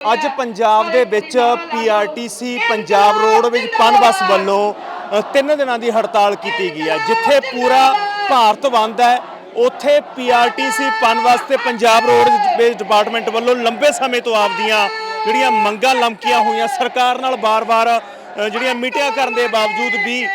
ਅੱਜ ਪੰਜਾਬ ਦੇ ਵਿੱਚ ਪੀਆਰਟੀਸੀ ਪੰਜਾਬ ਰੋਡਵੇਜ ਪਨ ਬੱਸ ਵੱਲੋਂ ਤਿੰਨ ਦਿਨਾਂ ਦੀ ਹੜਤਾਲ ਕੀਤੀ ਗਈ ਹੈ, ਜਿੱਥੇ ਪੂਰਾ ਭਾਰਤ ਬੰਦ ਹੈ। ਉੱਥੇ ਪੀਆਰਟੀਸੀ ਪਨ ਬੱਸ ਤੇ ਪੰਜਾਬ ਰੋਡ ਰੋਡਵੇਜ ਡਿਪਾਰਟਮੈਂਟ ਵੱਲੋਂ ਲੰਬੇ ਸਮੇਂ ਤੋਂ ਆਪਦੀਆਂ ਜਿਹੜੀਆਂ ਮੰਗਾਂ ਲਮਕੀਆਂ ਹੋਈਆਂ, ਸਰਕਾਰ ਨਾਲ ਬਾਰ-ਬਾਰ ਜਿਹੜੀਆਂ ਮੀਟਿੰਗਾਂ ਕਰਨ ਦੇ ਬਾਵਜੂਦ ਵੀ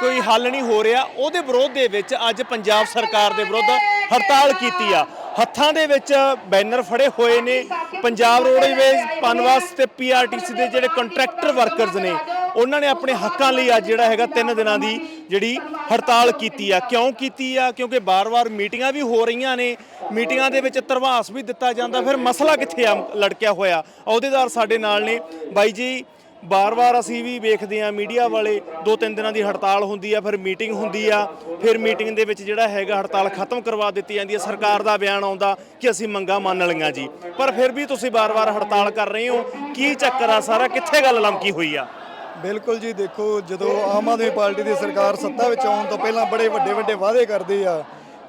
ਕੋਈ ਹੱਲ ਨਹੀਂ ਹੋ ਰਿਹਾ, ਉਹਦੇ ਵਿਰੋਧ ਦੇ ਵਿੱਚ ਅੱਜ ਪੰਜਾਬ ਸਰਕਾਰ ਦੇ ਵਿਰੁੱਧ ਹੜਤਾਲ ਕੀਤੀ ਆ। ਹੱਥਾਂ ਦੇ ਵਿੱਚ ਬੈਨਰ ਫੜੇ ਹੋਏ ਨੇ। ਪੰਜਾਬ ਰੋਡਵੇਜ਼, ਪਨਵਾਸ ਤੇ ਪੀਆਰਟੀਸੀ ਦੇ ਜਿਹੜੇ ਕੰਟਰੈਕਟਰ ਵਰਕਰਸ ਨੇ, ਉਹਨਾਂ ਨੇ ਆਪਣੇ ਹੱਕਾਂ ਲਈ ਅੱਜ ਜਿਹੜਾ ਹੈਗਾ ਤਿੰਨ ਦਿਨਾਂ ਦੀ ਜਿਹੜੀ ਹੜਤਾਲ ਕੀਤੀ ਆ। ਕਿਉਂ ਕੀਤੀ ਆ? ਕਿਉਂਕਿ ਬਾਰ-ਬਾਰ ਮੀਟਿੰਗਾਂ ਵੀ ਹੋ ਰਹੀਆਂ ਨੇ। ਮੀਟਿੰਗਾਂ ਦੇ ਵਿੱਚ ਧਰਵਾਸ ਵੀ ਦਿੱਤਾ ਜਾਂਦਾ। ਫਿਰ ਮਸਲਾ ਕਿੱਥੇ ਆ? ਲੜਕਿਆ ਹੋਇਆ। ਅਹੁਦੇਦਾਰ ਸਾਡੇ ਨਾਲ ਨੇ। ਬਾਈ ਜੀ ਬਾਰ-ਬਾਰ ਅਸੀਂ ਵੀ ਵੇਖਦੇ ਆ ਮੀਡੀਆ ਵਾਲੇ ਦੋ ਤਿੰਨ ਦਿਨਾਂ ਦੀ ਹੜਤਾਲ ਹੁੰਦੀ ਆ, ਫਿਰ ਮੀਟਿੰਗ ਹੁੰਦੀ ਆ, ਫਿਰ ਮੀਟਿੰਗ ਦੇ ਵਿੱਚ ਜਿਹੜਾ ਹੈਗਾ ਹੜਤਾਲ ਖਤਮ ਕਰਵਾ ਦਿੱਤੀ ਜਾਂਦੀ ਹੈ ਸਰਕਾਰ ਦਾ ਬਿਆਨ ਆਉਂਦਾ ਕਿ ਅਸੀਂ ਮੰਗਾਂ ਮੰਨ ਲਈਆਂ ਜੀ। ਪਰ ਫਿਰ ਵੀ ਤੁਸੀਂ ਬਾਰ-ਬਾਰ ਹੜਤਾਲ ਕਰ ਰਹੇ ਹੋ, ਕੀ ਚੱਕਰ ਆ ਸਾਰਾ? ਕਿੱਥੇ ਗੱਲ ਲਮਕੀ ਹੋਈ ਆ? ਬਿਲਕੁਲ ਜੀ, ਦੇਖੋ, ਜਦੋਂ ਆਮ ਆਦਮੀ ਪਾਰਟੀ ਦੀ ਸਰਕਾਰ ਸੱਤਾ ਵਿੱਚ ਆਉਣ ਤੋਂ ਪਹਿਲਾਂ ਬੜੇ ਵੱਡੇ ਵੱਡੇ ਵਾਅਦੇ ਕਰਦੀ ਆ,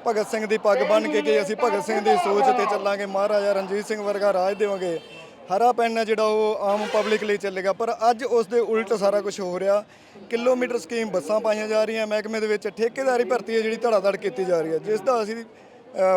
ਭਗਤ ਸਿੰਘ ਦੀ ਪੱਗ ਬੰਨ੍ਹ ਕੇ ਕਿ ਅਸੀਂ ਭਗਤ ਸਿੰਘ ਦੀ ਸੋਚ ਤੇ ਚੱਲਾਂਗੇ, ਮਹਾਰਾਜਾ ਰਣਜੀਤ ਸਿੰਘ ਵਰਗਾ ਰਾਜ ਦੇਵਾਂਗੇ। ਹਰਾ ਪੈਨ ਹੈ ਜਿਹੜਾ ਉਹ ਆਮ ਪਬਲਿਕ ਲਈ ਚੱਲੇਗਾ, ਪਰ ਅੱਜ ਉਸ ਦੇ ਉਲਟ ਸਾਰਾ ਕੁਝ ਹੋ ਰਿਹਾ। ਕਿਲੋਮੀਟਰ ਸਕੀਮ ਬੱਸਾਂ ਪਾਈਆਂ ਜਾ ਰਹੀਆਂ, ਮਹਿਕਮੇ ਦੇ ਵਿੱਚ ਠੇਕੇਦਾਰੀ ਭਰਤੀ ਹੈ ਜਿਹੜੀ ਧੜਾਧੜ ਕੀਤੀ ਜਾ ਰਹੀ ਹੈ। ਜਿਸ ਦਾ ਅਸੀਂ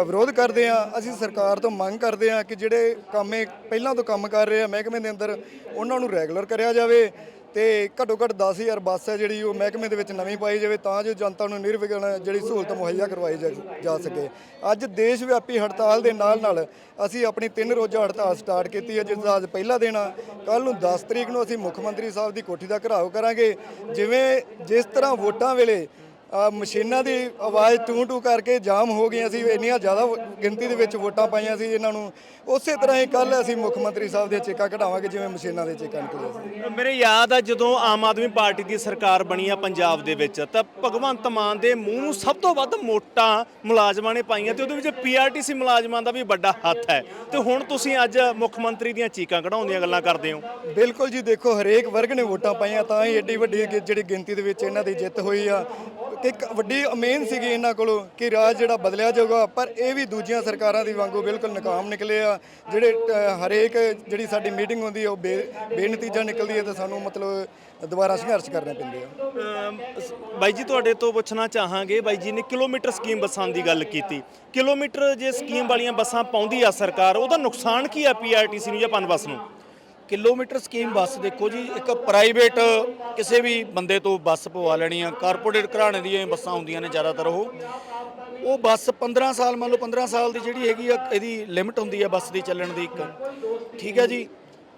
ਵਿਰੋਧ ਕਰਦੇ ਆ ਅਸੀਂ ਸਰਕਾਰ ਤੋਂ ਮੰਗ ਕਰਦੇ ਆ ਕਿ ਜਿਹੜੇ ਕੰਮੇ ਪਹਿਲਾਂ ਤੋਂ ਕੰਮ ਕਰ ਰਹੇ ਆ, ਮਹਿਕਮੇ ਦੇ ਅੰਦਰ ਉਹਨਾਂ ਨੂੰ ਰੈਗੂਲਰ ਕਰਿਆ ਜਾਵੇ। ਤੇ ਘੱਟੋ ਘੱਟ 10000 ਬੱਸ ਹੈ ਜਿਹੜੀ ਉਹ ਮਹਿਕਮੇ ਦੇ ਵਿੱਚ ਨਵੀਂ ਪਾਈ ਜਾਵੇ ਤਾਂ ਜੋ ਜਨਤਾ ਨੂੰ ਨਿਰਵਿਘਨ ਜਿਹੜੀ ਸਹੂਲਤ ਮੁਹੱਈਆ ਕਰਵਾਈ ਜਾ- ਜਾ ਸਕੇ। ਅੱਜ ਦੇਸ਼ ਵਿਆਪੀ ਹੜਤਾਲ ਦੇ ਨਾਲ ਨਾਲ ਅਸੀਂ ਆਪਣੀ ਤਿੰਨ ਰੋਜ਼ਾ ਹੜਤਾਲ ਸਟਾਰਟ ਕੀਤੀ ਹੈ, ਜਿਸ ਦਾ ਅੱਜ ਪਹਿਲਾ ਦਿਨ ਆ। ਕੱਲ ਨੂੰ 10 ਤਰੀਕ ਨੂੰ ਅਸੀਂ ਮੁੱਖ ਮੰਤਰੀ ਸਾਹਿਬ ਦੀ ਕੋਠੀ ਦਾ ਘਿਰਾਓ ਕਰਾਂਗੇ। ਜਿਵੇਂ ਜਿਸ ਤਰ੍ਹਾਂ ਵੋਟਾਂ ਵੇਲੇ ਮਸ਼ੀਨਾਂ ਦੀ ਆਵਾਜ਼ ਟੂ ਟੂ ਕਰਕੇ ਜਾਮ ਹੋ ਗਈਆਂ ਸੀ ਇੰਨੀਆਂ ਜ਼ਿਆਦਾ ਗਿਣਤੀ ਦੇ ਵਿੱਚ ਵੋਟਾਂ ਪਾਈਆਂ ਸੀ ਇਹਨਾਂ ਨੂੰ। ਉਸੇ ਤਰ੍ਹਾਂ ਹੀ ਕੱਲ ਅਸੀਂ ਮੁੱਖ ਮੰਤਰੀ ਸਾਹਿਬ ਦੀਆਂ ਚੇਕਾਂ ਕਢਾਵਾਂਗੇ ਜਿਵੇਂ ਮਸ਼ੀਨਾਂ ਦੇ ਚੇਕਾਂ ਨਿਕਲੀਆਂ ਸੀ। ਮੇਰੇ ਯਾਦ ਆ ਜਦੋਂ ਆਮ ਆਦਮੀ ਪਾਰਟੀ ਦੀ ਸਰਕਾਰ ਬਣੀ ਆ ਪੰਜਾਬ ਦੇ ਵਿੱਚ ਤਾਂ ਭਗਵੰਤ ਮਾਨ ਦੇ ਮੂੰਹ ਨੂੰ ਸਭ ਤੋਂ ਵੱਧ ਮੋਟਾਂ ਮੁਲਾਜ਼ਮਾਂ ਨੇ ਪਾਈਆਂ ਤੇ ਉਹਦੇ ਵਿੱਚ ਪੀਆਰਟੀਸੀ ਮੁਲਾਜ਼ਮਾਂ ਦਾ ਵੀ ਵੱਡਾ ਹੱਥ ਹੈ। ਤੇ ਹੁਣ ਤੁਸੀਂ ਅੱਜ ਮੁੱਖ ਮੰਤਰੀ ਦੀਆਂ ਚੀਕਾਂ ਕਢਾਉਣ ਦੀਆਂ ਗੱਲਾਂ ਕਰਦੇ ਹੋ। ਬਿਲਕੁਲ ਜੀ ਦੇਖੋ ਹਰੇਕ ਵਰਗ ਨੇ ਵੋਟਾਂ ਪਾਈਆਂ ਤਾਂ ਹੀ ਏਡੀ ਵੱਡੀ ਜਿਹੜੀ ਗਿਣਤੀ ਦੇ ਵਿੱਚ ਇਹਨਾਂ ਦੀ ਜਿੱਤ ਹੋਈ ਆ। ਤੇ ਇੱਕ ਵੱਡੀ ਉਮੀਦ ਸੀਗੀ ਇਹਨਾਂ ਕੋਲੋਂ ਕਿ ਰਾਜ ਜਿਹੜਾ ਬਦਲਿਆ ਜਾਊਗਾ, ਪਰ ਇਹ ਵੀ ਦੂਜੀਆਂ ਸਰਕਾਰਾਂ ਦੀ ਵਾਂਗੂ ਬਿਲਕੁਲ ਨਾਕਾਮ ਨਿਕਲੇ ਆ। ਜਿਹੜੇ ਹਰੇਕ ਜਿਹੜੀ ਸਾਡੀ ਮੀਟਿੰਗ ਹੁੰਦੀ ਆ, ਉਹ ਬੇ, ਬੇਨਤੀਜਾ ਨਿਕਲਦੀ ਹੈ ਤੇ ਸਾਨੂੰ ਮਤਲਬ ਦੁਬਾਰਾ ਸੰਘਰਸ਼ ਕਰਨੇ ਪੈਂਦੇ ਆ। ਬਾਈ ਜੀ, ਤੁਹਾਡੇ ਤੋਂ ਪੁੱਛਣਾ ਚਾਹਾਂਗੇ, ਬਾਈ ਜੀ ਨੇ ਕਿਲੋਮੀਟਰ ਸਕੀਮ ਬੱਸਾਂ ਦੀ ਗੱਲ ਕੀਤੀ। ਕਿਲੋਮੀਟਰ ਜੇ ਸਕੀਮ ਵਾਲੀਆਂ ਬੱਸਾਂ ਪਾਉਂਦੀ ਆ ਸਰਕਾਰ, ਉਹਦਾ ਨੁਕਸਾਨ ਕੀ ਆ ਪੀਆਰਟੀਸੀ ਨੂੰ ਜਾਂ ਪਨਬੱਸ ਨੂੰ? ਕਿਲੋਮੀਟਰ ਸਕੀਮ ਬੱਸ ਦੇਖੋ ਜੀ, ਇੱਕ ਪ੍ਰਾਈਵੇਟ ਕਿਸੇ ਵੀ ਬੰਦੇ ਤੋਂ ਬੱਸ ਪਵਾ ਲੈਣੀ ਆ ਕਾਰਪੋਰੇਟ ਘਰਾਣੇ ਦੀਆਂ ਬੱਸਾਂ ਹੁੰਦੀਆਂ ਨੇ ਜ਼ਿਆਦਾਤਰ ਉਹ। ਉਹ ਬੱਸ 15 ਸਾਲ, ਮੰਨ ਲਓ 15 ਸਾਲ ਦੀ ਜਿਹੜੀ ਹੈਗੀ ਆ, ਇਹਦੀ ਲਿਮਟ ਹੁੰਦੀ ਆ ਬੱਸ ਦੀ ਚੱਲਣ ਦੀ ਇੱਕ। ਠੀਕ ਹੈ ਜੀ?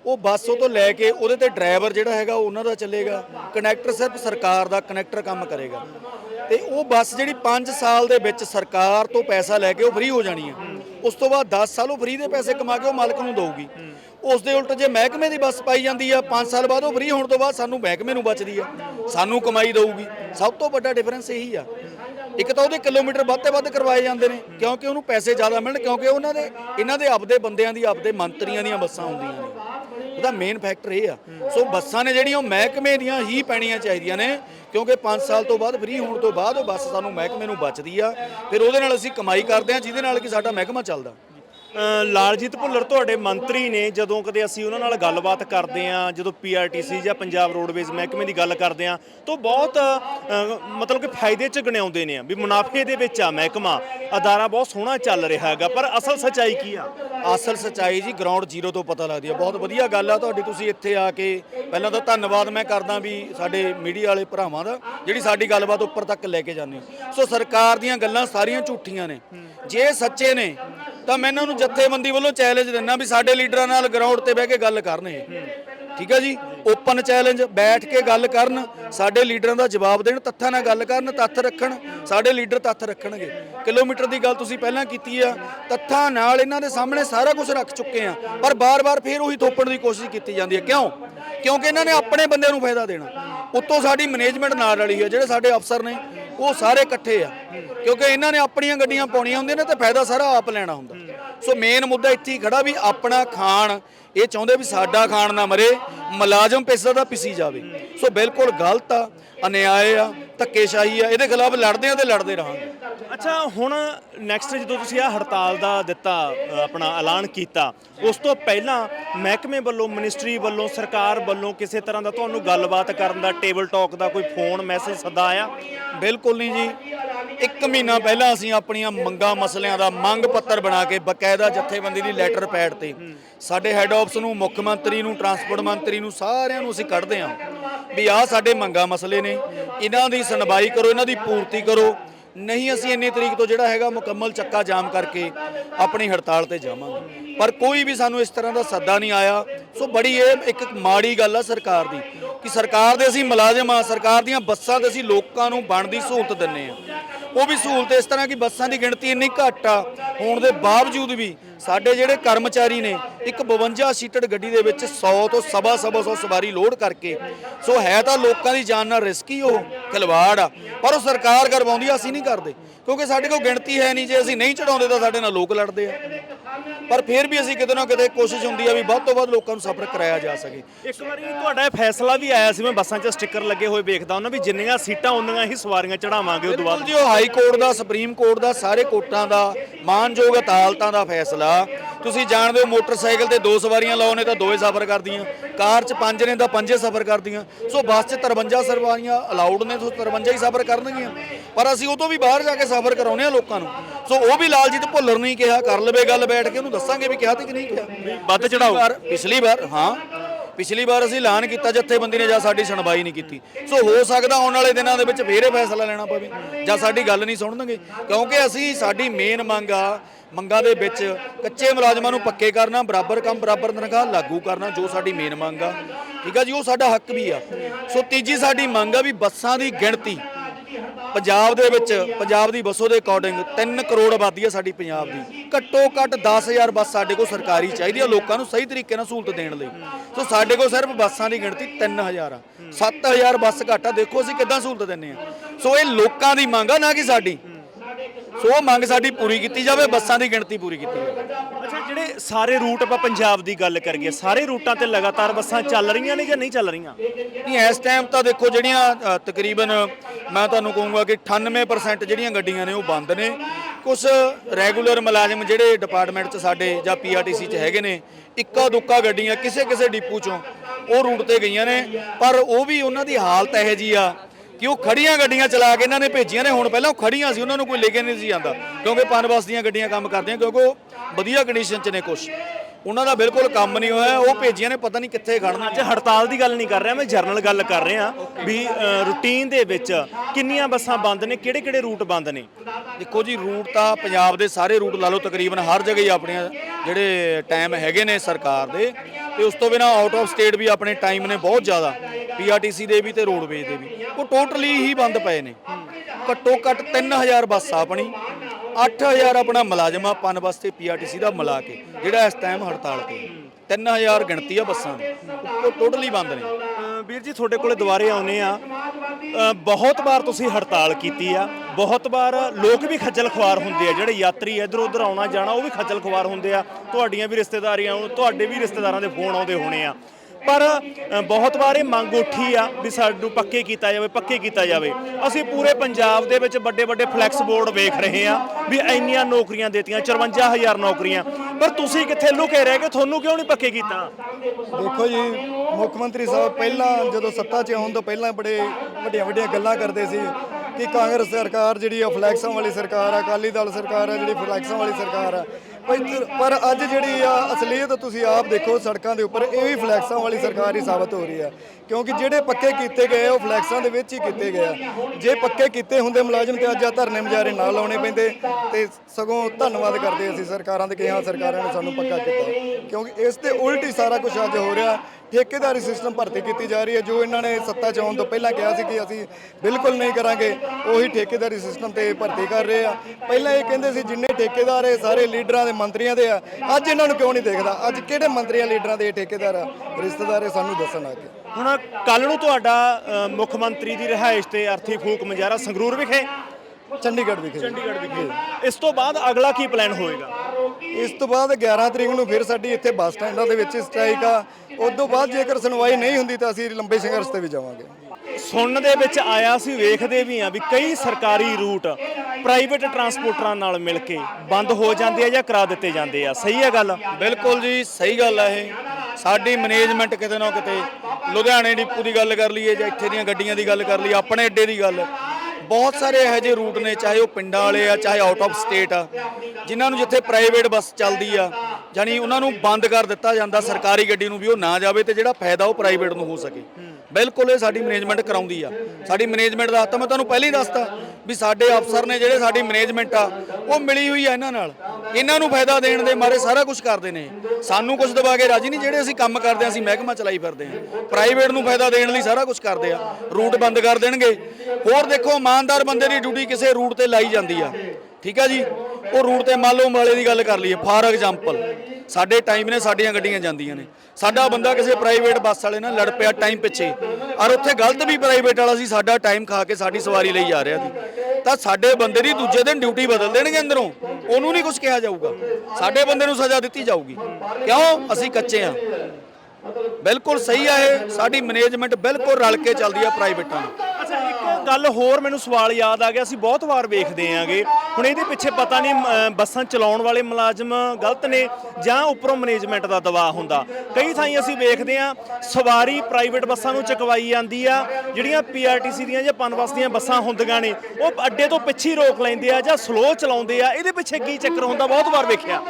ਉਹ ਬੱਸ ਉਹ ਤੋਂ ਲੈ ਕੇ ਉਹਦੇ ਤੇ ਡਰਾਈਵਰ ਜਿਹੜਾ ਹੈਗਾ ਉਹਨਾਂ ਦਾ ਚੱਲੇਗਾ ਕਨੈਕਟਰ ਸਿਰਫ ਸਰਕਾਰ ਦਾ ਕਨੈਕਟਰ ਕੰਮ ਕਰੇਗਾ। ਤੇ ਉਹ ਬੱਸ ਜਿਹੜੀ 5 ਸਾਲ ਦੇ ਵਿੱਚ ਸਰਕਾਰ ਤੋਂ ਪੈਸਾ ਲੈ ਕੇ ਉਹ ਫ੍ਰੀ ਹੋ ਜਾਣੀ ਹੈ ਉਸ ਤੋਂ ਬਾਅਦ 10 ਸਾਲ ਉਹ ਫ੍ਰੀ ਦੇ ਪੈਸੇ ਕਮਾ ਕੇ ਉਹ ਮਾਲਕ ਨੂੰ ਦਊਗੀ। ਉਸ ਦੇ ਉਲਟ ਜੇ ਮਹਿਕਮੇ ਦੀ ਬੱਸ ਪਾਈ ਜਾਂਦੀ ਆ 5 ਸਾਲ ਬਾਅਦ ਉਹ ਫ੍ਰੀ ਹੋਣ ਤੋਂ ਬਾਅਦ ਸਾਨੂੰ ਮਹਿਕਮੇ ਨੂੰ ਬਚਦੀ ਆ, ਸਾਨੂੰ ਕਮਾਈ ਦਊਗੀ। ਸਭ ਤੋਂ ਵੱਡਾ ਡਿਫਰੈਂਸ ਇਹੀ ਆ। ਇੱਕ ਤਾਂ ਉਹਦੇ ਕਿਲੋਮੀਟਰ ਵੱਧ ਤੇ ਵੱਧ ਕਰਵਾਏ ਜਾਂਦੇ ਨੇ, ਕਿਉਂਕਿ ਉਹਨੂੰ ਪੈਸੇ ਜ਼ਿਆਦਾ ਮਿਲਣ, ਕਿਉਂਕਿ ਉਹਨਾਂ ਦੇ, ਇਹਨਾਂ ਦੇ ਆਪਦੇ ਬੰਦਿਆਂ ਦੀ, ਆਪਦੇ ਮੰਤਰੀਆਂ ਦੀਆਂ ਬੱਸਾਂ ਹੁੰਦੀਆਂ ਨੇ। ਉਹਦਾ ਮੇਨ ਫੈਕਟਰ ਇਹ ਆ। ਸੋ ਬੱਸਾਂ ਨੇ ਜਿਹੜੀਆਂ ਉਹ ਮਹਿਕਮੇ ਦੀਆਂ ਹੀ ਪੈਣੀਆਂ ਚਾਹੀਦੀਆਂ ਨੇ, ਕਿਉਂਕਿ 5 ਸਾਲ ਤੋਂ ਬਾਅਦ ਫ੍ਰੀ ਹੋਣ ਤੋਂ ਬਾਅਦ ਉਹ ਬੱਸ ਸਾਨੂੰ ਮਹਿਕਮੇ ਨੂੰ ਬਚਦੀ ਆ। ਫਿਰ ਉਹਦੇ ਨਾਲ ਅਸੀਂ ਕਮਾਈ ਕਰਦੇ ਆ, ਜਿਹਦੇ ਨਾਲ ਕਿ ਸਾਡਾ ਮਹਿਕਮਾ ਚੱਲਦਾ। ਲਾਲਜੀਤ ਭੁੱਲਰ ਤੁਹਾਡੇ ਮੰਤਰੀ ਨੇ ਜਦੋਂ ਕਦੇ ਅਸੀਂ ਉਹਨਾਂ ਨਾਲ ਗੱਲਬਾਤ ਕਰਦੇ ਆ ਜਦੋਂ ਪੀਆਰਟੀਸੀ ਜਾਂ ਪੰਜਾਬ ਰੋਡਵੇਜ਼ ਮਹਿਕਮੇ ਦੀ ਗੱਲ ਕਰਦੇ ਆ ਤਾਂ ਬਹੁਤ ਮਤਲਬ ਕਿ ਫਾਇਦੇ ਚ ਗਣਾਉਂਦੇ ਨੇ ਵੀ ਮੁਨਾਫੇ ਦੇ ਵਿੱਚ ਆ ਮਹਿਕਮਾ, ਅਦਾਰਾ ਬਹੁਤ ਸੋਹਣਾ ਚੱਲ ਰਿਹਾ ਹੈਗਾ, ਪਰ ਅਸਲ ਸੱਚਾਈ ਕੀ ਆ? ਅਸਲ ਸਚਾਈ ਜੀ ਗਰਾਊਂਡ ਜ਼ੀਰੋ ਤੋਂ ਪਤਾ ਲੱਗਦੀ ਆ, ਬਹੁਤ ਵਧੀਆ ਗੱਲ ਆ ਤੁਹਾਡੀ, ਤੁਸੀਂ ਇੱਥੇ ਆ ਕੇ ਪਹਿਲਾਂ ਤਾਂ ਧੰਨਵਾਦ ਮੈਂ ਕਰਦਾ ਵੀ ਸਾਡੇ ਮੀਡੀਆ ਵਾਲੇ ਭਰਾਵਾਂ ਦਾ, ਜਿਹੜੀ ਸਾਡੀ ਗੱਲਬਾਤ ਉੱਪਰ ਤੱਕ ਲੈ ਕੇ ਜਾਂਦੇ ਹੋ। ਸੋ ਸਰਕਾਰ ਦੀਆਂ ਗੱਲਾਂ ਸਾਰੀਆਂ ਝੂਠੀਆਂ ਨੇ, ਜੇ ਸੱਚੇ ਨੇ ਤਾਂ ਮੈਂ ਇਹਨਾਂ ਨੂੰ ਜਥੇਬੰਦੀ ਵੱਲੋਂ ਚੈਲੰਜ ਦਿੰਦਾ ਵੀ ਸਾਡੇ ਲੀਡਰਾਂ ਨਾਲ ਗਰਾਊਂਡ ਤੇ ਬਹਿ ਕੇ ਗੱਲ ਕਰਨ ਇਹ। ਠੀਕ ਹੈ ਜੀ? ਓਪਨ ਚੈਲੰਜ ਬੈਠ ਕੇ ਗੱਲ ਕਰਨ, ਸਾਡੇ ਲੀਡਰਾਂ ਦਾ ਜਵਾਬ ਦੇਣ, ਤੱਥਾਂ ਨਾਲ ਗੱਲ ਕਰਨ, ਤੱਥ ਰੱਖਣ, ਸਾਡੇ ਲੀਡਰ ਤੱਥ ਰੱਖਣਗੇ। ਕਿਲੋਮੀਟਰ ਦੀ ਗੱਲ ਤੁਸੀਂ ਪਹਿਲਾਂ ਕੀਤੀ ਆ, ਤੱਥਾਂ ਨਾਲ ਇਹਨਾਂ ਦੇ ਸਾਹਮਣੇ ਸਾਰਾ ਕੁਝ ਰੱਖ ਚੁੱਕੇ ਆ, ਪਰ ਬਾਰ-ਬਾਰ ਫੇਰ ਉਹੀ ਥੋਪਣ ਦੀ ਕੋਸ਼ਿਸ਼ ਕੀਤੀ ਜਾਂਦੀ ਹੈ। ਕਿਉਂ? ਕਿਉਂਕਿ ਇਹਨਾਂ ਨੇ ਆਪਣੇ ਬੰਦਿਆਂ ਨੂੰ ਫਾਇਦਾ ਦੇਣਾ। ਉੱਤੋਂ ਸਾਡੀ ਮੈਨੇਜਮੈਂਟ ਨਾਲ ਰਲੀ ਹੈ ਜਿਹੜੇ ਸਾਡੇ ਅਫਸਰ ਨੇ, ਉਹ ਸਾਰੇ ਇਕੱਠੇ ਆ। ਕਿਉਂਕਿ ਇਹਨਾਂ ਨੇ ਆਪਣੀਆਂ ਗੱਡੀਆਂ ਪਾਉਣੀਆਂ ਹੁੰਦੀਆਂ ਨੇ ਤੇ ਫਾਇਦਾ ਸਾਰਾ ਆਪ ਲੈਣਾ ਹੁੰਦਾ। ਸੋ ਮੇਨ ਮੁੱਦਾ ਇੱਥੇ ਹੀ ਖੜਾ ਵੀ ਆਪਣਾ ਖਾਣ, ਇਹ ਚਾਹੁੰਦੇ ਵੀ ਸਾਡਾ ਖਾਣ ਨਾ ਮਰੇ, ਮੁਲਾਜ਼ਮ ਪੈਸਾ ਦਾ ਪਿਸੀ ਜਾਵੇ। ਸੋ ਬਿਲਕੁਲ ਗਲਤ ਆ, ਅਨਿਆਏ ਆ, ਧੱਕੇਸ਼ਾਹੀ ਆ, ਇਹਦੇ ਖਿਲਾਫ ਲੜਦੇ ਆ ਤੇ ਲੜਦੇ ਰਹਾਂਗੇ। ਅੱਛਾ ਹੁਣ ਨੈਕਸਟ ਜਦੋਂ ਤੁਸੀਂ ਆ ਹੜਤਾਲ ਦਾ ਦਿੱਤਾ ਆਪਣਾ ਐਲਾਨ ਕੀਤਾ ਉਸ ਤੋਂ ਪਹਿਲਾਂ ਮਹਿਕਮੇ ਵੱਲੋਂ ਮਿਨਿਸਟਰੀ ਵੱਲੋਂ ਸਰਕਾਰ ਵੱਲੋਂ ਕਿਸੇ ਤਰ੍ਹਾਂ ਦਾ ਤੁਹਾਨੂੰ ਗੱਲਬਾਤ ਕਰਨ ਦਾ ਟੇਬਲ ਟਾਕ ਦਾ ਕੋਈ ਫੋਨ ਮੈਸੇਜ ਸੱਦਾ ਆਇਆ? ਬਿਲਕੁਲ ਨਹੀਂ ਜੀ। ਇੱਕ ਮਹੀਨਾ ਪਹਿਲਾਂ ਅਸੀਂ ਆਪਣੀਆਂ ਮੰਗਾਂ ਮਸਲਿਆਂ ਦਾ ਮੰਗ ਪੱਤਰ ਬਣਾ ਕੇ ਬਕਾਇਦਾ ਜਥੇਬੰਦੀ ਦੀ ਲੈਟਰ ਪੈਡ ਤੇ ਸਾਡੇ ਹੈੱਡ ਆਫਿਸ ਨੂੰ ਮੁੱਖ ਮੰਤਰੀ ਨੂੰ ਟਰਾਂਸਪੋਰਟ ਮੰਤਰੀ ਨੂੰ ਸਾਰਿਆਂ ਨੂੰ ਅਸੀਂ ਕੱਢਦੇ ਹਾਂ ਵੀ ਆਹ ਸਾਡੇ ਮੰਗਾਂ ਮਸਲੇ ਨੇ। ਇਹਨਾਂ ਦੀ ਸੁਣਵਾਈ ਕਰੋ ਇਹਨਾਂ ਦੀ ਪੂਰਤੀ ਕਰੋ। ਨਹੀਂ, ਅਸੀਂ ਇੰਨੀ ਤਰੀਕ ਤੋਂ ਜਿਹੜਾ ਹੈਗਾ ਮੁਕੰਮਲ ਚੱਕਾ ਜਾਮ ਕਰਕੇ ਆਪਣੀ ਹੜਤਾਲ ਤੇ ਜਾਵਾਂਗੇ। ਪਰ ਕੋਈ ਵੀ ਸਾਨੂੰ ਇਸ ਤਰ੍ਹਾਂ ਦਾ ਸੱਦਾ ਨਹੀਂ ਆਇਆ। ਸੋ ਬੜੀ ਇਹ ਇੱਕ ਮਾੜੀ ਗੱਲ ਆ ਸਰਕਾਰ ਦੀ ਕਿ ਸਰਕਾਰ ਦੇ ਅਸੀਂ ਮੁਲਾਜ਼ਮ ਆ, ਸਰਕਾਰ ਦੀਆਂ ਬੱਸਾਂ ਤੇ ਅਸੀਂ ਲੋਕਾਂ ਨੂੰ ਬਣਦੀ ਸਹੂਲਤ ਦਿੰਨੇ ਆ। ਉਹ ਵੀ ਸਹੂਲਤ ਇਸ ਤਰ੍ਹਾਂ ਕਿ ਬੱਸਾਂ ਦੀ ਗਿਣਤੀ ਇੰਨੀ ਘੱਟ ਆ ਹੋਣ ਦੇ ਬਾਵਜੂਦ ਵੀ ਸਾਡੇ ਜਿਹੜੇ ਕਰਮਚਾਰੀ ਨੇ ਇੱਕ 52 ਸੀਟਡ ਗੱਡੀ ਦੇ ਵਿੱਚ 100 ਤੋਂ ਸਵਾ ਸਵਾ ਸੌ ਸਵਾਰੀ ਲੋਡ ਕਰਕੇ ਸੋ ਹੈ ਤਾਂ ਲੋਕਾਂ ਦੀ ਜਾਨ ਨਾਲ ਰਿਸਕੀ ਉਹ ਖਿਲਵਾੜ ਆ ਪਰ ਉਹ ਸਰਕਾਰ ਕਰਵਾਉਂਦੀ ਆ ਅਸੀਂ ਨਹੀਂ ਕਰਦੇ ਕਿਉਂਕਿ ਸਾਡੇ ਕੋਲ ਗਿਣਤੀ ਹੈ ਨਹੀਂ ਜੇ ਅਸੀਂ ਨਹੀਂ ਚੜਾਉਂਦੇ ਤਾਂ ਸਾਡੇ ਨਾਲ ਲੋਕ ਲੜਦੇ ਆ। ਪਰ ਫਿਰ ਵੀ ਅਸੀਂ ਕਿਤੇ ਨਾ ਕਿਤੇ ਕੋਸ਼ਿਸ਼ ਹੁੰਦੀ ਆ ਵੀ ਵੱਧ ਤੋਂ ਵੱਧ ਲੋਕਾਂ ਨੂੰ ਸਫ਼ਰ ਕਰਾਇਆ ਜਾ ਸਕੇ। ਇੱਕ ਵਾਰੀ ਤੁਹਾਡਾ ਇਹ ਫੈਸਲਾ ਵੀ ਆਇਆ ਸੀ ਮੈਂ ਬੱਸਾਂ 'ਚ ਸਟicker ਲੱਗੇ ਹੋਏ ਵੇਖਦਾ ਉਹਨਾਂ ਵੀ ਜਿੰਨੀਆਂ ਸੀਟਾਂ ਉਨੀਆਂ ਹੀ ਸਵਾਰੀਆਂ ਚੜਾਵਾਂਗੇ ਉਸ ਤੋਂ ਬਾਅਦ ਜੀ ਉਹ ਹਾਈ ਕੋਰਟ ਦਾ ਸੁਪਰੀਮ ਕੋਰਟ ਦਾ ਸਾਰੇ ਕੋਰਟਾਂ ਦਾ ਮਾਨਯੋਗ ਅਦਾਲਤਾਂ ਦਾ ਫੈਸਲਾ। ਤੁਸੀਂ ਜਾਣਦੇ ਹੋ ਮੋਟਰਸਾਈਕਲ ਤੇ ਦੋ ਸਵਾਰੀਆਂ ਲਾਓ ਨੇ ਤਾਂ ਦੋਏ ਸਫ਼ਰ ਕਰਦੀਆਂ। ਕਾਰ 'ਚ ਪੰਜ ਨੇ ਤਾਂ ਪੰਜੇ ਸਫ਼ਰ ਕਰਦੀਆਂ। ਸੋ ਬੱਸ 'ਚ 53 ਸਵਾਰੀਆਂ ਅਲਾਉਡ ਨੇ ਸੋ 53 ਹੀ ਸਫ਼ਰ ਕਰਨਗੀਆਂ। ਪਰ ਅਸੀਂ ਉਹ ਤੋਂ ਵੀ ਬਾਹਰ ਜਾ ਕੇ ਸਫ਼ਰ ਕਰਾਉਨੇ ਆ ਲੋਕਾਂ ਨੂੰ। ਸੋ ਉਹ ਵੀ ਲਾਲਜੀਤ ਭੁੱਲਰ ਨਹੀਂ ਕਿਹਾ ਕਰ ਲਵੇ ਗੱਲ ਬੈਠ ਕੇ ਉਹਨੂੰ ਦੱਸਾਂਗੇ ਵੀ ਕਿਹਾ ਤੇ ਕਿ ਨਹੀਂ ਕਿਹਾ। ਵੱਧ ਚੜਾਓ। ਪਿਛਲੀ ਵਾਰ ਹਾਂ। ਪਿਛਲੀ ਵਾਰ ਅਸੀਂ ਐਲਾਨ ਕੀਤਾ, ਜਥੇਬੰਦੀ ਨੇ ਜਾਂ ਸਾਡੀ ਸੁਣਵਾਈ ਨਹੀਂ ਕੀਤੀ। ਸੋ ਹੋ ਸਕਦਾ ਆਉਣ ਵਾਲੇ ਦਿਨਾਂ ਦੇ ਵਿੱਚ ਫੇਰ ਇਹ ਫੈਸਲਾ ਲੈਣਾ ਪਵੇ, ਜਾਂ ਸਾਡੀ ਗੱਲ ਨਹੀਂ ਸੁਣਨਗੇ। ਕਿਉਂਕਿ ਅਸੀਂ, ਸਾਡੀ ਮੇਨ ਮੰਗ ਆ, ਮੰਗਾਂ ਦੇ ਵਿੱਚ ਕੱਚੇ ਮੁਲਾਜ਼ਮਾਂ ਨੂੰ ਪੱਕੇ ਕਰਨਾ, ਬਰਾਬਰ ਕੰਮ, ਬਰਾਬਰ ਤਨਖਾਹ ਲਾਗੂ ਕਰਨਾ, ਜੋ ਸਾਡੀ ਮੇਨ ਮੰਗ ਆ। ਠੀਕ ਆ ਜੀ, ਉਹ ਸਾਡਾ ਹੱਕ ਵੀ ਆ। ਸੋ ਤੀਜੀ ਸਾਡੀ ਮੰਗ ਆ ਵੀ ਬੱਸਾਂ ਦੀ ਗਿਣਤੀ ਪੰਜਾਬ ਦੇ ਵਿੱਚ, ਪੰਜਾਬ ਦੀ ਬੱਸੋ ਦੇ ਅਕੋਰਡਿੰਗ 3 ਕਰੋੜ ਆਬਾਦੀ ਹੈ ਸਾਡੀ ਪੰਜਾਬ ਦੀ। ਘੱਟੋ ਘੱਟ 10000 ਬੱਸ ਸਾਡੇ ਕੋਲ ਸਰਕਾਰੀ ਚਾਹੀਦੀ ਆ ਲੋਕਾਂ ਨੂੰ ਸਹੀ ਤਰੀਕੇ ਨਾਲ ਸਹੂਲਤ ਦੇਣ ਲਈ। ਸੋ ਸਾਡੇ ਕੋਲ ਸਿਰਫ ਬੱਸਾਂ ਦੀ ਗਿਣਤੀ 3000 ਆ। 7000 ਬੱਸ ਘੱਟ ਆ। ਦੇਖੋ ਅਸੀਂ ਕਿੱਦਾਂ ਸਹੂਲਤ ਦਿੰਨੇ ਆ। ਸੋ ਇਹ ਲੋਕਾਂ ਦੀ ਮੰਗ ਆ, ਨਾ ਕਿ ਸਾਡੀ। ਸੋ ਉਹ ਮੰਗ ਸਾਡੀ ਪੂਰੀ ਕੀਤੀ ਜਾਵੇ ਬੱਸਾਂ ਦੀ ਗਿਣਤੀ ਪੂਰੀ ਕੀਤੀ ਜਾਵੇ। ਅੱਛਾ ਜਿਹੜੇ ਸਾਰੇ ਰੂਟ ਆਪਾਂ ਪੰਜਾਬ ਦੀ ਗੱਲ ਕਰੀਏ ਸਾਰੇ ਰੂਟਾਂ ਤੇ ਲਗਾਤਾਰ ਬੱਸਾਂ ਚੱਲ ਰਹੀਆਂ ਨੇ ਜਾਂ ਨਹੀਂ ਚੱਲ ਰਹੀਆਂ? ਨਹੀਂ ਇਸ ਟਾਈਮ ਤਾਂ ਦੇਖੋ ਜਿਹੜੀਆਂ ਅ, ਤਕਰੀਬਨ ਮੈਂ ਤੁਹਾਨੂੰ ਕਹੂੰਗਾ ਕਿ 98% ਜਿਹੜੀਆਂ ਗੱਡੀਆਂ ਨੇ ਉਹ ਬੰਦ ਨੇ। ਕੁਝ ਰੈਗੂਲਰ ਮੁਲਾਜ਼ਮ ਜਿਹੜੇ ਡਿਪਾਰਟਮੈਂਟ 'ਚ ਸਾਡੇ ਜਾਂ ਪੀਆਰਟੀਸੀ 'ਚ ਹੈਗੇ ਨੇ ਇੱਕਾ ਦੁੱਕਾ ਗੱਡੀਆਂ ਕਿਸੇ ਕਿਸੇ ਡਿਪੂ 'ਚੋਂ ਉਹ ਰੂਟ ਤੇ ਗਈਆਂ ਨੇ। ਪਰ ਉਹ ਵੀ ਉਹਨਾਂ ਦੀ ਹਾਲਤ ਇਹੋ ਜੀ ਆ ਕਿ ਉਹ ਖੜੀਆਂ ਗੱਡੀਆਂ ਚਲਾ ਕੇ ਇਹਨਾਂ ਨੇ ਭੇਜੀਆਂ ਨੇ। ਹੁਣ ਪਹਿਲਾਂ ਉਹ ਖੜੀਆਂ ਸੀ, ਉਹਨਾਂ ਨੂੰ ਕੋਈ ਲੈ ਕੇ ਨਹੀਂ ਸੀ ਜਾਂਦਾ ਕਿਉਂਕਿ ਪਨਬਸ ਦੀਆਂ ਗੱਡੀਆਂ ਕੰਮ ਕਰਦੀਆਂ, ਕਿਉਂਕਿ ਉਹ ਵਧੀਆ ਕੰਡੀਸ਼ਨ 'ਚ ਨੇ ਕੁਛ। ਉਹਨਾਂ ਦਾ ਬਿਲਕੁਲ ਕੰਮ ਨਹੀਂ ਹੋਇਆ ਉਹ ਭੇਜੀਆਂ ਨੇ ਪਤਾ ਨਹੀਂ ਕਿੱਥੇ ਖੜਨਾ ਅੱਜ ਹੜਤਾਲ ਦੀ ਗੱਲ ਨਹੀਂ ਕਰ ਰਿਹਾ ਮੈਂ ਜਰਨਲ ਗੱਲ ਕਰ ਰਿਹਾ ਵੀ ਰੂਟੀਨ ਦੇ ਵਿੱਚ ਕਿੰਨੀਆਂ ਬੱਸਾਂ ਬੰਦ ਨੇ ਕਿਹੜੇ ਕਿਹੜੇ ਰੂਟ ਬੰਦ ਨੇ? ਦੇਖੋ ਜੀ ਰੂਟ ਤਾਂ ਪੰਜਾਬ ਦੇ ਸਾਰੇ ਰੂਟ ਲਾ ਲਓ ਤਕਰੀਬਨ ਹਰ ਜਗ੍ਹਾ ਹੀ ਆਪਣੇ ਜਿਹੜੇ ਟਾਈਮ ਹੈਗੇ ਨੇ ਸਰਕਾਰ ਦੇ ਤੇ ਉਸ ਤੋਂ ਬਿਨਾ ਆਊਟ ਆਫ ਸਟੇਟ ਵੀ ਆਪਣੇ ਟਾਈਮ ਨੇ ਬਹੁਤ ਜ਼ਿਆਦਾ ਪੀਆਰਟੀਸੀ ਦੇ ਵੀ ਤੇ ਰੋਡਵੇਜ਼ ਦੇ ਵੀ। ਉਹ ਟੋਟਲੀ ਹੀ ਬੰਦ ਪਏ ਨੇ। ਘੱਟੋ ਘੱਟ 3000 ਬੱਸ ਆਪਣੀ 8000 ਆਪਣਾ ਮੁਲਾਜ਼ਮ ਆ ਪਨ ਬੱਸ ਤੇ ਪੀਆਰਟੀਸੀ ਦਾ ਮਿਲਾ ਕੇ ਜਿਹੜਾ ਇਸ ਟਾਈਮ ਹੜਤਾਲ ਤੇ 3000 ਗਿਣਤੀ ਆ ਬੱਸਾਂ ਦੀ ਉਹ ਟੋਟਲੀ ਬੰਦ ਨੇ। ਅ, ਵੀਰ ਜੀ ਤੁਹਾਡੇ ਕੋਲੇ ਦੁਬਾਰੇ ਆਉਨੇ ਆ। ਅ, ਬਹੁਤ ਵਾਰ ਤੁਸੀਂ ਹੜਤਾਲ ਕੀਤੀ ਆ ਬਹੁਤ ਵਾਰ ਲੋਕ ਵੀ ਖੱਜਲ ਖੁਆਰ ਹੁੰਦੇ ਆ ਜਿਹੜੇ ਯਾਤਰੀ ਇੱਧਰ ਉੱਧਰ ਆਉਣਾ ਜਾਣਾ ਉਹ ਵੀ ਖੱਜਲ ਖੁਆਰ ਹੁੰਦੇ ਆ। ਤੁਹਾਡੀਆਂ ਵੀ ਰਿਸ਼ਤੇਦਾਰੀਆਂ ਤੁਹਾਡੇ ਵੀ ਰਿਸ਼ਤੇਦਾਰਾਂ ਦੇ ਫੋਨ ਆਉਂਦੇ ਹੋਣੇ ਆ। ਪਰ ਬਹੁਤ ਵਾਰ ਇਹ ਮੰਗ ਉੱਠੀ ਆ ਵੀ ਸਾਨੂੰ ਪੱਕੇ ਕੀਤਾ ਜਾਵੇ, ਪੱਕੇ ਕੀਤਾ ਜਾਵੇ। ਅਸੀਂ ਪੂਰੇ ਪੰਜਾਬ ਦੇ ਵਿੱਚ ਵੱਡੇ ਵੱਡੇ ਫਲੈਕਸ ਬੋਰਡ ਵੇਖ ਰਹੇ ਆ ਵੀ ਇੰਨੀਆਂ ਨੌਕਰੀਆਂ ਦੇਤੀਆਂ 54000 ਨੌਕਰੀਆਂ। ਪਰ ਤੁਸੀਂ ਕਿੱਥੇ ਲੁਕੇ ਰਹਿ ਗਏ? ਤੁਹਾਨੂੰ ਕਿਉਂ ਨਹੀਂ ਪੱਕੇ ਕੀਤਾ? ਦੇਖੋ ਜੀ, ਮੁੱਖ ਮੰਤਰੀ ਸਾਹਿਬ ਪਹਿਲਾਂ ਜਦੋਂ ਸੱਤਾ 'ਚ ਆਉਣ ਤੋਂ ਪਹਿਲਾਂ ਬੜੇ ਵੱਡੀਆਂ ਵੱਡੀਆਂ ਗੱਲਾਂ ਕਰਦੇ ਸੀ ਕਿ ਕਾਂਗਰਸ ਸਰਕਾਰ ਜਿਹੜੀ ਆ ਫਲੈਕਸਾਂ ਵਾਲੀ ਸਰਕਾਰ ਆ, ਅਕਾਲੀ ਦਲ ਸਰਕਾਰ ਆ, ਜਿਹੜੀ ਫਲੈਕਸਾਂ ਵਾਲੀ ਸਰਕਾਰ ਆ। ਇੱਧਰ- ਪਰ ਅੱਜ ਜਿਹੜੀ ਆ ਅਸਲੀਅਤ ਤੁਸੀਂ ਆਪ ਦੇਖੋ ਸੜਕਾਂ ਦੇ ਉੱਪਰ ਇਹ ਵੀ ਫਲੈਕਸਾਂ ਵਾਲੀ ਸਰਕਾਰ ਹੀ ਸਾਬਤ ਹੋ ਰਹੀ ਆ ਕਿਉਂਕਿ ਜਿਹੜੇ ਪੱਕੇ ਕੀਤੇ ਗਏ ਆ, ਉਹ ਫਲੈਕਸਾਂ ਦੇ ਵਿੱਚ ਹੀ ਕੀਤੇ ਗਏ ਆ। ਜੇ ਪੱਕੇ ਕੀਤੇ ਹੁੰਦੇ ਮੁਲਾਜ਼ਮ ਤੇ ਅੱਜ ਆ ਧਰਨੇ ਮੁਜ਼ਾਹਰੇ ਨਾ ਲਾਉਣੇ ਪੈਂਦੇ ਤੇ ਸਗੋਂ ਧੰਨਵਾਦ ਕਰਦੇ ਅਸੀਂ ਸਰਕਾਰਾਂ ਦੇ ਕਿ ਹਾਂ ਸਰਕਾਰਾਂ ਨੇ ਸਾਨੂੰ ਪੱਕਾ ਕੀਤਾ। ਕਿਉਂਕਿ ਇਸ ਦੇ ਉਲਟ ਹੀ ਸਾਰਾ ਕੁਝ ਅੱਜ ਹੋ ਰਿਹਾ। ਠੇਕੇਦਾਰੀ ਸਿਸਟਮ ਭਰਤੀ ਕੀਤੀ ਜਾ ਰਹੀ ਹੈ ਜੋ ਇਹਨਾਂ ਨੇ ਸੱਤਾ 'ਚ ਆਉਣ ਤੋਂ ਪਹਿਲਾਂ ਕਿਹਾ ਸੀ ਕਿ ਅਸੀਂ ਬਿਲਕੁਲ ਨਹੀਂ ਕਰਾਂਗੇ ਉਹੀ ਠੇਕੇਦਾਰੀ ਸਿਸਟਮ ਤੇ ਭਰਤੀ ਕਰ ਰਹੇ ਆ। ਪਹਿਲਾਂ ਇਹ ਕਹਿੰਦੇ ਸੀ ਜਿੰਨੇ ਠੇਕੇਦਾਰ ਇਹ ਸਾਰੇ ਲੀਡਰਾਂ ਦੇ ਮੰਤਰੀਆਂ ਦੇ ਆ। ਅੱਜ ਇਹਨਾਂ ਨੂੰ ਕਿਉਂ ਨਹੀਂ ਦੇਖਦਾ? ਅੱਜ ਕਿਹੜੇ ਮੰਤਰੀਆਂ ਲੀਡਰਾਂ ਦੇ ਠੇਕੇਦਾਰ ਆ? ਰਿਸ਼ਤੇਦਾਰ ਇਹ ਸਾਨੂੰ ਦੱਸਣ ਆ ਕੇ ਹੁਣ ਕੱਲ ਨੂੰ ਤੁਹਾਡਾ ਅ, ਮੁੱਖ ਮੰਤਰੀ ਦੀ ਰਿਹਾਇਸ਼ ਤੇ ਅਰਥੀ ਫੂਕ ਮੁਜ਼ਾਹਰਾ ਸੰਗਰੂਰ ਵਿਖੇ? ਚੰਡੀਗੜ੍ਹ ਵਿਖੇ। ਚੰਡੀਗੜ੍ਹ ਵਿਖੇ। ਇਸ ਤੋਂ ਬਾਅਦ ਅਗਲਾ ਕੀ ਪਲਾਨ ਹੋਏਗਾ? ਇਸ ਤੋਂ ਬਾਅਦ 11 ਤਰੀਕ ਨੂੰ ਫਿਰ ਸਾਡੀ ਇੱਥੇ ਬੱਸ ਸਟੈਂਡਾਂ ਦੇ ਵਿੱਚ ਸਟ੍ਰਾਈਕ ਆ। ਉਸ ਤੋਂ ਬਾਅਦ ਜੇਕਰ ਸੁਣਵਾਈ ਨਹੀਂ ਹੁੰਦੀ ਤਾਂ ਅਸੀਂ ਲੰਬੇ ਸੰਘਰਸ਼ ਤੇ ਵੀ ਜਾਵਾਂਗੇ। ਸੁਣਨ ਦੇ ਵਿੱਚ ਆਇਆ ਸੀ, ਵੇਖਦੇ ਵੀ ਆ ਵੀ ਕਈ ਸਰਕਾਰੀ ਰੂਟ ਪ੍ਰਾਈਵੇਟ ਟਰਾਂਸਪੋਰਟਰਾਂ ਨਾਲ ਮਿਲ ਕੇ ਬੰਦ ਹੋ ਜਾਂਦੇ ਆ ਜਾਂ ਕਰਾ ਦਿੱਤੇ ਜਾਂਦੇ ਆ। ਸਹੀ ਹੈ ਗੱਲ? ਬਿਲਕੁਲ ਜੀ, ਸਹੀ ਗੱਲ ਆ ਇਹ। ਸਾਡੀ ਮੈਨੇਜਮੈਂਟ ਕਿਤੇ ਨਾ ਕਿਤੇ ਲੁਧਿਆਣੇ, ਡਿਪੂ ਦੀ ਗੱਲ ਕਰ ਲਈਏ ਜਾਂ ਇੱਥੇ ਦੀਆਂ ਗੱਡੀਆਂ ਦੀ ਗੱਲ ਕਰ ਲਈਏ, ਆਪਣੇ ਅੱਡੇ ਦੀ ਗੱਲ। ਬਹੁਤ ਸਾਰੇ ਇਹੋ ਜਿਹੇ ਰੂਟ ਨੇ, ਚਾਹੇ ਉਹ ਪਿੰਡਾਂ ਵਾਲੇ ਆ, ਚਾਹੇ ਆਊਟ ਆਫ ਸਟੇਟ ਆ, ਜਿਨ੍ਹਾਂ ਨੂੰ ਜਿੱਥੇ ਪ੍ਰਾਈਵੇਟ ਬੱਸ ਚੱਲਦੀ ਆ ਜਾਨੀ ਉਹਨਾਂ ਨੂੰ ਬੰਦ ਕਰ ਦਿੱਤਾ ਜਾਂਦਾ, ਸਰਕਾਰੀ ਗੱਡੀ ਨੂੰ ਵੀ ਉਹ ਨਾ ਜਾਵੇ ਤੇ ਜਿਹੜਾ ਫਾਇਦਾ ਉਹ ਪ੍ਰਾਈਵੇਟ ਨੂੰ ਹੋ ਸਕੇ। ਬਿਲਕੁਲ ਇਹ ਸਾਡੀ ਮੈਨੇਜਮੈਂਟ ਕਰਾਉਂਦੀ ਆ। ਸਾਡੀ ਮੈਨੇਜਮੈਂਟ ਦਾ ਹੱਥ, ਮੈਂ ਤੁਹਾਨੂੰ ਪਹਿਲਾਂ ਹੀ ਦੱਸਤਾ ਵੀ ਸਾਡੇ ਅਫਸਰ ਨੇ ਜਿਹੜੇ ਸਾਡੀ ਮੈਨੇਜਮੈਂਟ ਆ, ਉਹ ਮਿਲੀ ਹੋਈ ਆ ਇਹਨਾਂ ਨਾਲ। ਇਹਨਾਂ ਨੂੰ ਫਾਇਦਾ ਦੇਣ ਦੇ ਮਾਰੇ ਸਾਰਾ ਕੁਝ ਕਰਦੇ ਨੇ। ਸਾਨੂੰ ਕੁਝ ਦਬਾ ਕੇ ਰਾਜੀ ਨਹੀਂ, ਜਿਹੜੇ ਅਸੀਂ ਕੰਮ ਕਰਦੇ ਆ, ਅਸੀਂ ਮਹਿਕਮਾ ਚਲਾਈ ਫਿਰਦੇ ਆ। ਪ੍ਰਾਈਵੇਟ ਨੂੰ ਫਾਇਦਾ ਦੇਣ ਲਈ ਸਾਰਾ ਕੁਝ ਕਰਦੇ ਆ। ਰੂਟ ਬੰਦ ਕਰ ਦੇਣਗੇ। ਹੋਰ ਦੇਖੋ, ਇਮਾਨਦਾਰ ਬੰਦੇ ਦੀ ਡਿਊਟੀ ਕਿਸੇ ਰੂਟ ਤੇ ਲਾਈ ਜਾਂਦੀ ਆ। ਠੀਕ ਆ ਜੀ? ਉਹ ਰੂਟ ਤੇ ਮੰਨ ਲਓ ਅੰਬਾਲੇ ਦੀ ਗੱਲ ਕਰ ਲਈਏ, ਫਾਰ ਐਗਜ਼ਾਮਪਲ। ਸਾਡੇ ਟਾਈਮ ਨੇ ਸਾਡੀਆਂ ਗੱਡੀਆਂ ਜਾਂਦੀਆਂ ਨੇ। ਸਾਡਾ ਬੰਦਾ ਕਿਸੇ ਪ੍ਰਾਈਵੇਟ ਬੱਸ ਵਾਲੇ ਨਾਲ ਲੜ ਪਿਆ ਟਾਈਮ ਪਿੱਛੇ। ਔਰ ਉੱਥੇ ਗਲਤ ਵੀ ਪ੍ਰਾਈਵੇਟ ਵਾਲਾ ਸੀ, ਸਾਡਾ ਟਾਈਮ ਖਾ ਕੇ ਸਾਡੀ ਸਵਾਰੀ ਲਈ ਜਾ ਰਿਹਾ ਸੀ। ਤਾਂ ਸਾਡੇ ਬੰਦੇ ਦੀ ਦੂਜੇ ਦਿਨ ਡਿਊਟੀ ਬਦਲ ਦੇਣਗੇ ਅੰਦਰੋਂ। ਉਹਨੂੰ ਨਹੀਂ ਕੁਝ ਕਿਹਾ ਜਾਊਗਾ। ਸਾਡੇ ਬੰਦੇ ਨੂੰ ਸਜ਼ਾ ਦਿੱਤੀ ਜਾਊਗੀ। ਕਿਉਂ? ਅਸੀਂ ਕੱਚੇ ਆ ਬਿਲਕੁਲ ਸਹੀ ਆ ਇਹ। ਸਾਡੀ ਮੈਨੇਜਮੈਂਟ ਬਿਲਕੁਲ ਰਲ ਕੇ ਚੱਲਦੀ ਆ ਪ੍ਰਾਈਵੇਟਾਂ ਨਾਲ। ਗੱਲ ਹੋਰ ਮੈਨੂੰ ਸਵਾਲ ਯਾਦ ਆ ਗਿਆ ਅਸੀਂ ਬਹੁਤ ਵਾਰ ਵੇਖਦੇ ਆਂਗੇ। ਹੁਣ ਇਹਦੇ ਪਿੱਛੇ ਪਤਾ ਨਹੀਂ ਅਮ, ਬੱਸਾਂ ਚਲਾਉਣ ਵਾਲੇ ਮੁਲਾਜ਼ਮ ਗਲਤ ਨੇ ਜਾਂ ਉੱਪਰੋਂ ਮੈਨੇਜਮੈਂਟ ਦਾ ਦਬਾਅ ਹੁੰਦਾ। ਕਈ ਥਾਈਂ ਅਸੀਂ ਵੇਖਦੇ ਆਂ ਸਵਾਰੀ ਪ੍ਰਾਈਵੇਟ ਬੱਸਾਂ ਨੂੰ ਚਕਵਾਈ ਜਾਂਦੀ ਆ ਜਿਹੜੀਆਂ ਪੀਆਰਟੀਸੀ ਦੀਆਂ ਜਾਂ ਪਨਬਸ ਦੀਆਂ ਬੱਸਾਂ ਹੁੰਦੀਆਂ ਨੇ ਉਹ ਅੱਡੇ ਤੋਂ ਪਿੱਛੇ ਹੀ ਰੋਕ ਲੈਂਦੇ ਆ ਜਾਂ ਸਲੋ ਚਲਾਉਂਦੇ ਆ। ਇਹਦੇ ਪਿੱਛੇ ਕੀ ਚੱਕਰ ਹੁੰਦਾ? ਬਹੁਤ ਵਾਰ ਵੇਖਿਆ।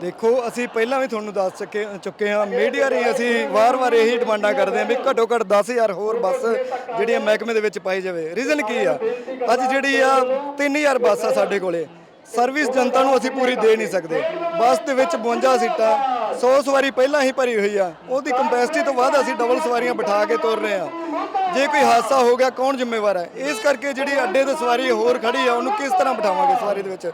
ਦੇਖੋ ਅਸੀਂ ਪਹਿਲਾਂ ਵੀ ਤੁਹਾਨੂੰ ਦੱਸ ਚੁੱਕੇ ਚੁੱਕੇ ਹਾਂ ਮੀਡੀਆ ਰਹੀ ਅਸੀਂ ਵਾਰ-ਵਾਰ ਇਹੀ ਡਿਮਾਂਡਾਂ ਕਰਦੇ ਹਾਂ ਵੀ ਘੱਟੋ ਘੱਟ 10000 ਹੋਰ ਬੱਸ ਜਿਹੜੀਆਂ ਮਹਿਕਮੇ ਦੇ ਵਿੱਚ ਪਾਈ ਜਾਵੇ। ਰੀਜ਼ਨ ਕੀ ਆ? ਅੱਜ ਜਿਹੜੀ ਆ 3000 ਬੱਸ ਆ ਸਾਡੇ ਕੋਲੇ। ਸਰਵਿਸ ਜਨਤਾ ਨੂੰ ਅਸੀਂ ਪੂਰੀ ਦੇ ਨਹੀਂ ਸਕਦੇ। ਬੱਸ ਦੇ ਵਿੱਚ 52 ਸੀਟਾਂ 100 ਸਵਾਰੀ ਪਹਿਲਾਂ ਹੀ ਭਰੀ ਹੋਈ ਆ। ਉਹਦੀ ਕੰਪੈਸਿਟੀ ਤੋਂ ਵੱਧ ਅਸੀਂ ਡਬਲ ਸਵਾਰੀਆਂ ਬਿਠਾ ਕੇ ਤੁਰ ਰਹੇ ਆ। ਜੇ ਕੋਈ ਹਾਦਸਾ ਹੋ ਗਿਆ, ਕੌਣ ਜ਼ਿੰਮੇਵਾਰ ਹੈ ਇਸ ਕਰਕੇ ਜਿਹੜੀ ਅੱਡੇ ਤੇ ਸਵਾਰੀ ਹੋਰ ਖੜੀ ਆ, ਉਹਨੂੰ ਕਿਸ ਤਰ੍ਹਾਂ ਬਿਠਾਵਾਂਗੇ ਸਵਾਰੀ ਦੇ ਵਿੱਚ?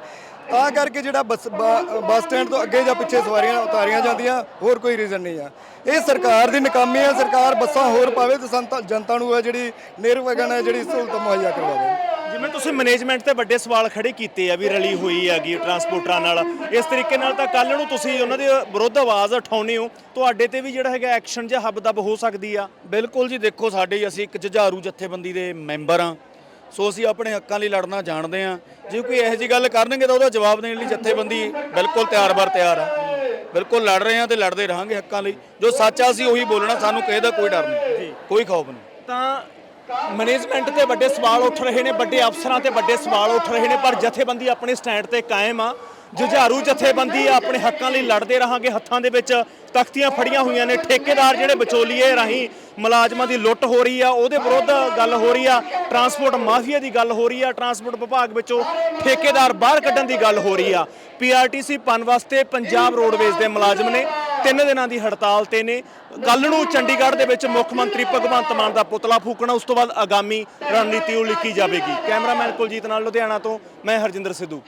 ਤਾਂ ਕਰਕੇ ਜਿਹੜਾ ਬੱਸ ਬ- ਬੱਸ ਸਟੈਂਡ ਤੋਂ ਅੱਗੇ ਜਾਂ ਪਿੱਛੇ ਸਵਾਰੀਆਂ ਉਤਾਰੀਆਂ ਜਾਂਦੀਆਂ ਹੋਰ ਕੋਈ ਰੀਜ਼ਨ ਨਹੀਂ ਆ। ਇਹ ਸਰਕਾਰ ਦੀ ਨਕਾਮੀ ਹੈ ਸਰਕਾਰ ਬੱਸਾਂ ਹੋਰ ਪਾਵੇ ਤੇ ਸੰਤਾ ਜਨਤਾ ਨੂੰ ਇਹ ਜਿਹੜੀ ਨਿਰਵਗਨ ਹੈ ਜਿਹੜੀ ਸਹੂਲਤ ਮੁਹੱਈਆ ਕਰਵਾਵੇ ਜਿਵੇਂ ਤੁਸੀਂ ਮੈਨੇਜਮੈਂਟ ਤੇ ਵੱਡੇ ਸਵਾਲ ਖੜੇ ਕੀਤੇ ਆ ਵੀ ਰਲੀ ਹੋਈ ਹੈਗੀ ਟਰਾਂਸਪੋਰਟਰਾਂ ਨਾਲ ਇਸ ਤਰੀਕੇ ਨਾਲ ਤਾਂ ਕੱਲ ਨੂੰ ਤੁਸੀਂ ਉਹਨਾਂ ਦੇ ਵਿਰੁੱਧ ਆਵਾਜ਼ ਉਠਾਉਨੇ ਹੋ। ਤੁਹਾਡੇ ਤੇ ਵੀ ਜਿਹੜਾ ਹੈਗਾ ਐਕਸ਼ਨ ਜਾਂ ਹੱਬ-ਦਬ ਹੋ ਸਕਦੀ ਆ? ਬਿਲਕੁਲ ਜੀ ਦੇਖੋ ਸਾਡੇ ਅਸੀਂ ਇੱਕ ਜੁਝਾਰੂ ਜਥੇਬੰਦੀ ਦੇ ਮੈਂਬਰ ਆ ਸੋ ਅਸੀਂ ਆਪਣੇ ਹੱਕਾਂ ਲਈ ਲੜਨਾ ਜਾਣਦੇ ਆ ਜੇ ਕੋਈ ਇਹੋ ਜੀ ਗੱਲ ਕਰਨਗੇ ਤਾਂ ਉਹਦਾ ਜਵਾਬ ਦੇਣ ਲਈ ਜਥੇਬੰਦੀ ਬਿਲਕੁਲ ਤਿਆਰ-ਬਰ ਤਿਆਰ ਆ। ਬਿਲਕੁਲ ਲੜ ਰਹੇ ਆ ਤੇ ਲੜਦੇ ਰਹਾਂਗੇ ਹੱਕਾਂ ਲਈ। ਜੋ ਸੱਚ ਆ ਅਸੀਂ ਉਹੀ ਬੋਲਣਾ ਸਾਨੂੰ ਕਿਸੇ ਦਾ ਕੋਈ ਡਰ ਨਹੀਂ। ਕੋਈ ਖੌਫ ਨਹੀਂ। ਤਾਂ ਮੈਨੇਜਮੈਂਟ ਤੇ ਵੱਡੇ ਸਵਾਲ ਉੱਠ ਰਹੇ ਨੇ ਵੱਡੇ ਅਫਸਰਾਂ ਤੇ ਵੱਡੇ ਸਵਾਲ ਉੱਠ ਰਹੇ ਨੇ ਪਰ ਜਥੇਬੰਦੀ ਆਪਣੇ ਸਟੈਂਡ ਤੇ ਕਾਇਮ ਆ। ਜੁਝਾਰੂ ਜਥੇਬੰਦੀ ਆ, ਆਪਣੇ ਹੱਕਾਂ ਲਈ ਲੜਦੇ ਰਹਾਂਗੇ, ਹੱਥਾਂ ਦੇ ਵਿੱਚ ਤਖਤੀਆਂ ਫੜੀਆਂ ਹੋਈਆਂ ਨੇ, ਠੇਕੇਦਾਰ ਜਿਹੜੇ ਵਿਚੋਲੀਏ ਰਾਹੀਂ ਮੁਲਾਜ਼ਮਾਂ ਦੀ ਲੁੱਟ ਹੋ ਰਹੀ ਆ, ਉਹਦੇ ਵਿਰੁੱਧ ਗੱਲ ਹੋ ਰਹੀ ਆ, ਟਰਾਂਸਪੋਰਟ ਮਾਫੀਆ ਦੀ ਗੱਲ ਹੋ ਰਹੀ ਆ, ਟਰਾਂਸਪੋਰਟ ਵਿਭਾਗ ਵਿੱਚੋਂ ਠੇਕੇਦਾਰ ਬਾਹਰ ਕੱਢਣ ਦੀ ਗੱਲ ਹੋ ਰਹੀ ਆ। ਪੀਆਰਟੀਸੀ ਪਨ ਵਾਸਤੇ ਪੰਜਾਬ ਰੋਡਵੇਜ਼ ਦੇ ਮੁਲਾਜ਼ਮ ਨੇ, ਤਿੰਨ ਦਿਨਾਂ ਦੀ ਹੜਤਾਲ ਤੇ ਨੇ। ਕੱਲ ਨੂੰ ਚੰਡੀਗੜ੍ਹ ਦੇ ਵਿੱਚ ਮੁੱਖ ਮੰਤਰੀ ਭਗਵੰਤ ਮਾਨ ਦਾ ਪੁਤਲਾ ਫੂਕਣਾ, ਉਸ ਤੋਂ ਬਾਅਦ ਆਗਾਮੀ ਰਣਨੀਤੀ ਉਲੀਕੀ ਜਾਵੇਗੀ। ਕੈਮਰਾਮੈਨ ਕੁਲਜੀਤ ਨਾਲ ਲੁਧਿਆਣਾ ਤੋਂ, ਮੈਂ ਹਰਜਿੰਦਰ ਸਿੱਧੂ।